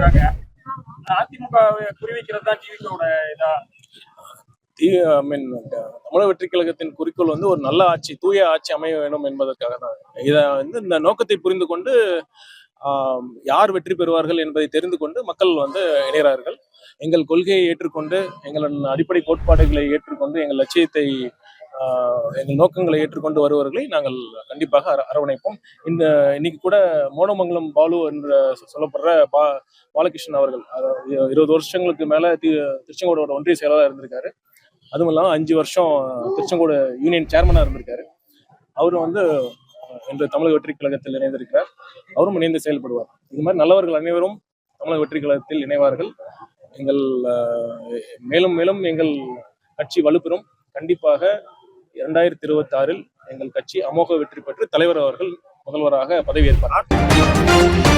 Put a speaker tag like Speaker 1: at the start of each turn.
Speaker 1: வராங்க. அதிமுக குறிவைக்கிறது தான் டிவிக்கோட இதா?
Speaker 2: ஐ மீன் தமிழக வெற்றி கழகத்தின் குறிக்கோள் வந்து ஒரு நல்ல ஆட்சி தூய ஆட்சி அமைய வேண்டும் என்பதற்காக தான். இதை வந்து இந்த நோக்கத்தை புரிந்து கொண்டு யார் வெற்றி பெறுவார்கள் என்பதை தெரிந்து கொண்டு மக்கள் வந்து இணைகிறார்கள். எங்கள் கொள்கையை ஏற்றுக்கொண்டு எங்களின் அடிப்படை கோட்பாடுகளை ஏற்றுக்கொண்டு எங்கள் லட்சியத்தை எங்கள் நோக்கங்களை ஏற்றுக்கொண்டு வருவர்களை நாங்கள் கண்டிப்பாக அர- அரவணைப்போம். இந்த இன்னைக்கு கூட மோனமங்கலம் பாலு என்று சொல்லப்படுற பா பாலகிருஷ்ணன் அவர்கள் இருபது வருஷங்களுக்கு மேல தி- திருச்செங்கோடோட ஒன்றிய செயலாளர் இருந்திருக்காரு. அதுவும் இல்லாமல் அஞ்சு வருஷம் திருச்செங்கோடு யூனியன் சேர்மனாக இருந்திருக்காரு. அவரும் வந்து இன்று தமிழக வெற்றி கழகத்தில் இணைந்திருக்கிறார். அவரும் இணைந்து செயல்படுவார். இது மாதிரி நல்லவர்கள் அனைவரும் தமிழக வெற்றி கழகத்தில் இணைவார்கள். எங்கள் மேலும் மேலும் எங்கள் கட்சி வலுப்பெறும். கண்டிப்பாக இரண்டாயிரத்தி இருபத்தி ஆறில் எங்கள் கட்சி அமோக வெற்றி பெற்று தலைவர் அவர்கள் முதல்வராக பதவியேற்பார்.